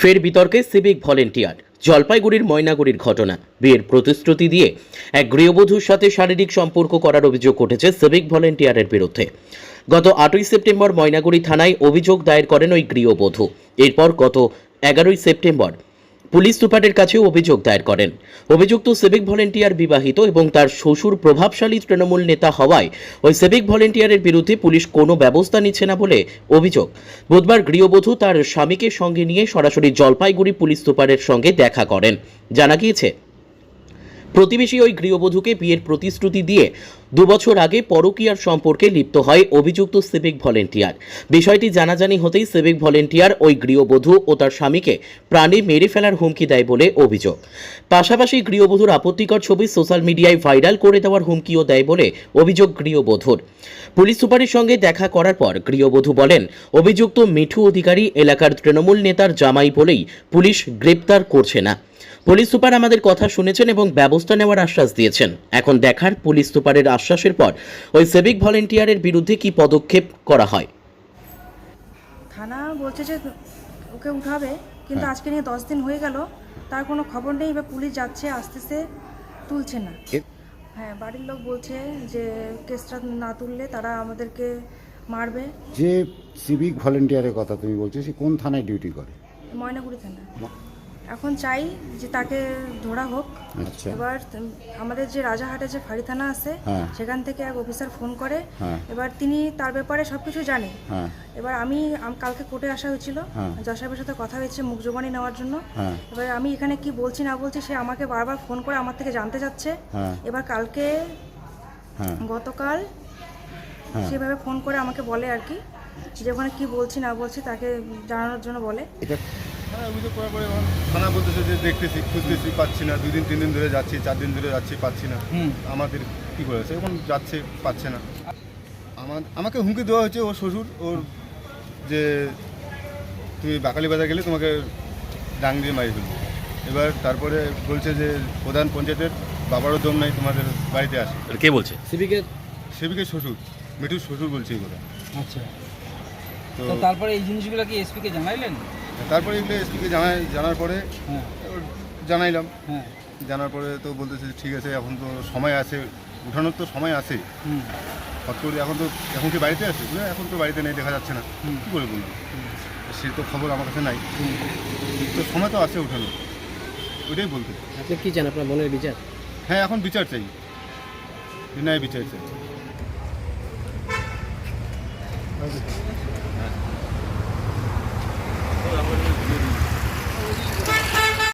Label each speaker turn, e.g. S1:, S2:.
S1: ফের বিতর্কে civic volunteer, জলপাইগুড়ির ময়নাগুড়ির ঘটনা। বিয়ের প্রতিশ্রুতি দিয়ে এক গৃহবধূর সাথে শারীরিক সম্পর্ক করার অভিযোগ উঠেছে সিভিক ভলেন্টিয়ারের বিরুদ্ধে। গত আটই সেপ্টেম্বর ময়নাগুড়ি থানায় অভিযোগ দায়ের করেন ওই গৃহবধূ। এরপর গত এগারোই সেপ্টেম্বর পুলিশ সুপারের কাছেও অভিযোগ দায়ের করেন। অভিযুক্ত সিভিক ভলেন্টিয়ার বিবাহিত এবং তার শ্বশুর প্রভাবশালী তৃণমূল নেতা হওয়ায় ওই সিভিক ভলেন্টিয়ারের বিরুদ্ধে পুলিশ কোনো ব্যবস্থা নিচ্ছে না বলে অভিযোগ। বুধবার গৃহবধূ তার স্বামীকে সঙ্গে নিয়ে সরাসরি জলপাইগুড়ি পুলিশ সুপারের সঙ্গে দেখা করেন। জানা গিয়েছে প্রতিবেশী ওই গৃহবধূকে বিয়ের প্রতিশ্রুতি দিয়ে দুবছর আগে পরকীয়ার সম্পর্কে লিপ্ত হয় অভিযুক্ত সিভিক ভলেন্টিয়ার। বিষয়টি জানাজানি হতেই সিভিক ভলেন্টিয়ার ওই গৃহবধূ ও তার স্বামীকে প্রাণে মেরে ফেলার হুমকি দেয় বলে অভিযোগ। পাশাপাশি গৃহবধূর আপত্তিকর ছবি সোশ্যাল মিডিয়ায় ভাইরাল করে দেওয়ার হুমকিও দেয় বলে অভিযোগ গৃহবধূর। পুলিশ সুপারের সঙ্গে দেখা করার পর গৃহবধূ বলেন, অভিযুক্ত মিঠু অধিকারী এলাকার তৃণমূল নেতার জামাই বলেই পুলিশ গ্রেপ্তার করছে না। পুলিশ সুপার আমাদের কথা শুনেছেন এবং ব্যবস্থা নেওয়ার আশ্বাস দিয়েছেন। এখন দেখার পুলিশ সুপারের আশ্বাসের পর ওই সিভিক ভলেন্টিয়ারের বিরুদ্ধে কি পদক্ষেপ করা হয়?
S2: থানা বলছে যে ওকে উঠাবে কিন্তু আজকে নিয়ে দশ দিন হয়ে গেল তার কোনো খবর নেই বা পুলিশ যাচ্ছে আসতেছে তুলছে না। হ্যাঁ বাড়ির লোক বলছে যে কেসটা না তুললে তারা আমাদেরকে মারবে।
S3: যে সিভিক ভলেন্টিয়ারের কথা তুমি বলছো সে কোন থানায় ডিউটি করে?
S2: ময়নাগুড়ি থানা। এখন চাই যে তাকে ধরা হোক।
S3: আচ্ছা।
S2: এবার আমাদের যে রাজাহাটে যে ফাঁড়ি থানা আছে
S3: হ্যাঁ।
S2: সেখান থেকে এক অফিসার ফোন করে।
S3: হ্যাঁ।
S2: এবার তিনি তার ব্যাপারে সব কিছু জানে।
S3: হ্যাঁ।
S2: এবার আমি কালকে কোর্টে আসা হয়েছিল।
S3: হ্যাঁ।
S2: জজ সাহেবের সাথে কথা হয়েছে মুখ জোবানি নেওয়ার জন্য। এবার আমি এখানে কি বলছি না বলছি সে আমাকে বারবার ফোন করে আমার থেকে জানতে চাচ্ছে। এবার কালকে গতকাল। সেভাবে ফোন করে আমাকে বলে আর কি। যে ওখানে কি বলছি না বলছি তাকে জানানোর জন্য বলে।
S3: এটা
S4: হ্যাঁ অভিযোগ করার পরে এখন থানা বলতেছে যে দেখতেছি খুঁজতেছি পাচ্ছি না। দুই দিন তিন দিন ধরে যাচ্ছি চার দিন ধরে যাচ্ছি পাচ্ছি না। আমাদের কী করেছে? এখন যাচ্ছে পাচ্ছে না। আমার আমাকে হুমকি দেওয়া হয়েছে ওর শ্বশুর ওর যে তুমি বাকালি বাজার গেলে তোমাকে ডাং দিয়ে মারি ফেলব। এবার তারপরে বলছে যে প্রধান পঞ্চায়েতের বাবারও দম নাই তোমাদের বাড়িতে আসে।
S1: কে বলছে?
S5: সিভিকের
S4: সেবিকের শ্বশুর মিঠুর শ্বশুর বলছে এই কথা।
S5: আচ্ছা।
S4: তো
S5: তো তারপরে এই জিনিসগুলো কি এসপিকে জানাইলেন?
S4: তারপরে এগুলো এসপিকে জানাই জানার পরে
S5: হ্যাঁ।
S4: জানাইলাম।
S5: হ্যাঁ।
S4: জানার পরে তো বলতেছে ঠিক আছে এখন তো সময় আছে উঠানোর তো সময় আছে।
S5: হুম।
S4: হট করে এখন তো এখন কি বাড়িতে আছে? এখন তো বাড়িতে নেই দেখা যাচ্ছে না।
S5: হুম।
S4: কী করে বলব? সে তো খবর আমার কাছে নাই। তো সময় তো আছে উঠানো। ওইটাই বলতে।
S5: আপনি কি চান? আপনার মনের বিচার?
S4: হ্যাঁ এখন বিচার চাই। বিনয় বিচার চাই।
S5: হ্যাঁ।